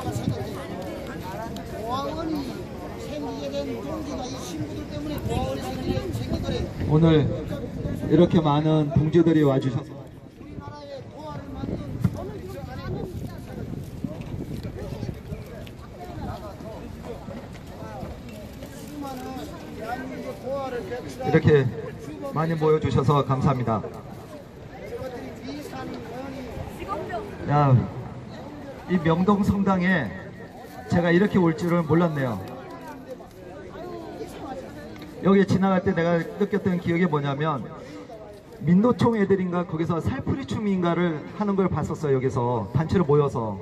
고아가 생겼대요. 고아원이 생기게 된 동기가 이 신부들 때문에 고아원이 생기- 생기더래요. 오늘 이렇게 많은 동지들이 와주셔서 고아를 만든 고아를 이렇게 많이 모여주셔서 감사합니다. 야, 이 명동 성당에 제가 이렇게 올 줄은 몰랐네요. 여기 지나갈 때 내가 느꼈던 기억이 뭐냐면 민노총 애들인가 거기서 살풀이 춤인가를 하는 걸 봤었어요 여기서. 단체로 모여서.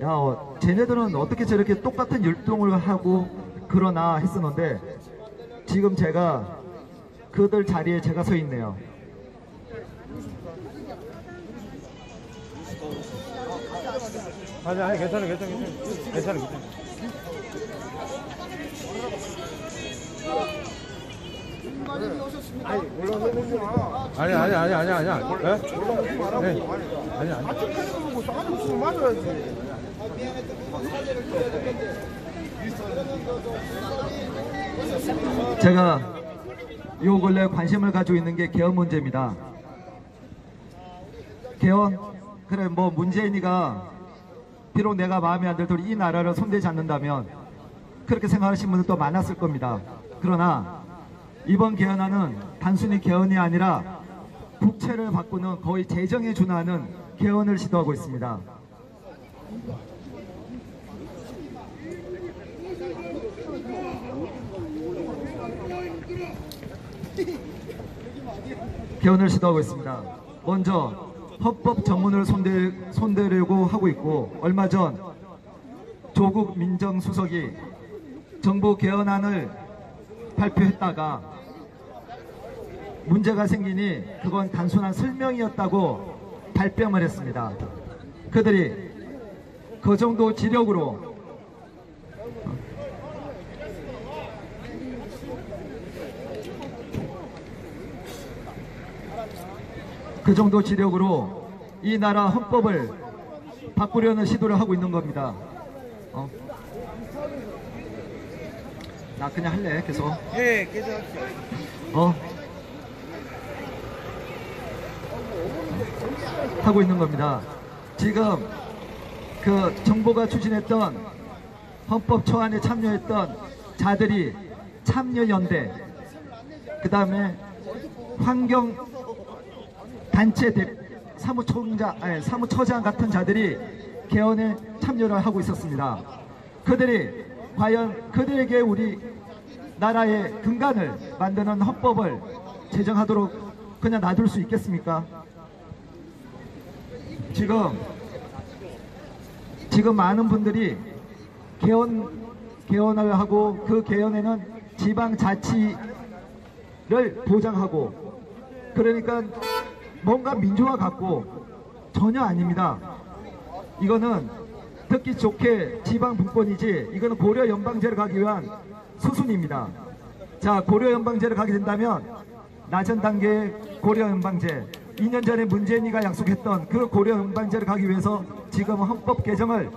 야 어, 쟤네들은 어떻게 저렇게 똑같은 율동을 하고 그러나 했었는데 지금 제가 그들 자리에 제가 서 있네요 아니 아니 괜찮아 괜찮아 괜찮아 괜찮아 괜찮아 주임마님이 오셨습니다. 아니 아니 아니 아니 아니 아니 네? 네. 아니 아니 제가 요 근래 관심을 가지고 있는 게 개헌 문제입니다. 개헌 그래 뭐 문재인이가 비록 내가 마음에 안 들더라도 이 나라를 손대지 않는다면 그렇게 생각하시는 분들도 많았을 겁니다. 그러나 이번 개헌안은 단순히 개헌이 아니라 국채를 바꾸는 거의 재정에 준하는 개헌을 시도하고 있습니다. 개헌을 시도하고 있습니다. 먼저 헌법 전문을 손대, 손대려고 하고 있고 얼마 전 조국 민정수석이 정부 개헌안을 발표했다가 문제가 생기니 그건 단순한 설명이었다고 발뺌을 했습니다. 그들이 그 정도 지력으로 그 정도 지력으로 이 나라 헌법을 바꾸려는 시도를 하고 있는 겁니다. 어? 나 그냥 할래 계속. 예 괜찮습니다 어? 하고 있는 겁니다. 지금 그 정부가 추진했던 헌법 초안에 참여했던 자들이 참여연대, 그 다음에 환경 단체 대, 사무총장, 아니, 사무처장 같은 자들이 개헌에 참여를 하고 있었습니다. 그들이 과연 그들에게 우리 나라의 근간을 만드는 헌법을 제정하도록 그냥 놔둘 수 있겠습니까? 지금 지금 많은 분들이 개헌 개헌을 하고 그 개헌에는 지방 자치를 보장하고 그러니까 뭔가 민주화 같고 전혀 아닙니다. 이거는 듣기 좋게 지방 분권이지 이거는 고려 연방제를 가기 위한 수순입니다. 자 고려 연방제를 가게 된다면 낮은 단계의 고려 연방제 2년 전에 문재인이가 약속했던 그 고려 연방제를 가기 위해서 지금 헌법 개정을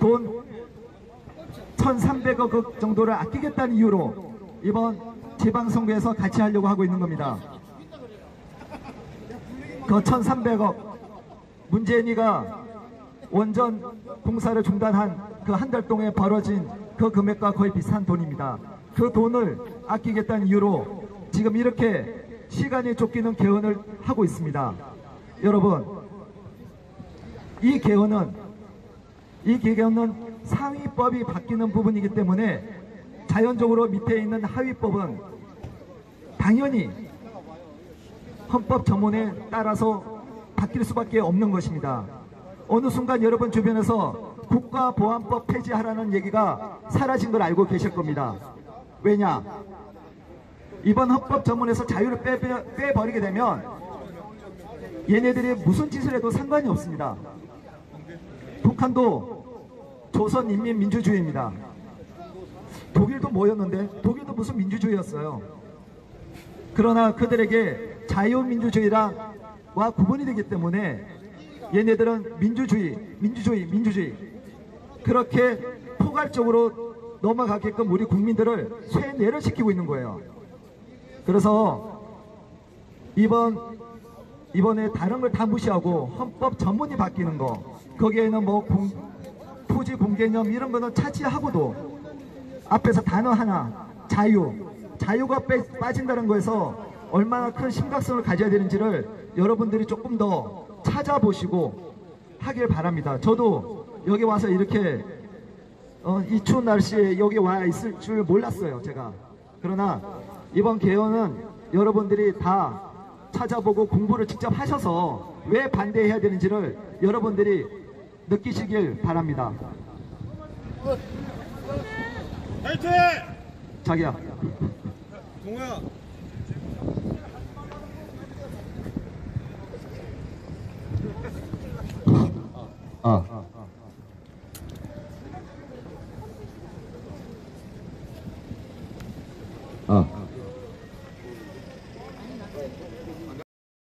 돈 1,300억 정도를 아끼겠다는 이유로 이번 지방선거에서 같이 하려고 하고 있는 겁니다. 그 1,300억 문재인이가 원전 공사를 중단한 그 한 달 동안에 벌어진 그 금액과 거의 비슷한 돈입니다. 그 돈을 아끼겠다는 이유로 지금 이렇게 시간이 쫓기는 개헌을 하고 있습니다. 여러분, 이 개헌은 이 개헌은 상위법이 바뀌는 부분이기 때문에 자연적으로 밑에 있는 하위법은 당연히 헌법 전문에 따라서 바뀔 수밖에 없는 것입니다. 어느 순간 여러분 주변에서 국가보안법 폐지하라는 얘기가 사라진 걸 알고 계실 겁니다. 왜냐? 이번 헌법 전문에서 자유를 빼, 빼, 빼버 리게 되면 얘네들이 무슨 짓을 해도 상관이 없습니다. 북한도 조선인민민주주의입니다. 독일도 뭐였는데? 독일도 무슨 민주주의였어요. 그러나 그들에게 자유민주주의랑와 구분이 되기 때문에 얘네들은 민주주의, 민주주의, 민주주의 그렇게 포괄적으로 넘어가게끔 우리 국민들을 쇠뇌를 시키고 있는 거예요. 그래서 이번 이번에 다른 걸 다 무시하고 헌법 전문이 바뀌는 거 거기에는 뭐 공, 토지 공개념 이런 거는 차치하고도 앞에서 단어 하나 자유 자유가 빼- 빠진다는 거에서 얼마나 큰 심각성을 가져야 되는지를 여러분들이 조금 더 찾아보시고 하길 바랍니다. 저도 여기 와서 이렇게 어, 이 추운 날씨에 여기 와 있을 줄 몰랐어요, 제가. 그러나 이번 개헌은 여러분들이 다 찾아보고 공부를 직접 하셔서 왜 반대해야 되는지를 여러분들이 느끼시길 바랍니다. 화이팅! 자기야. 동호야. 아.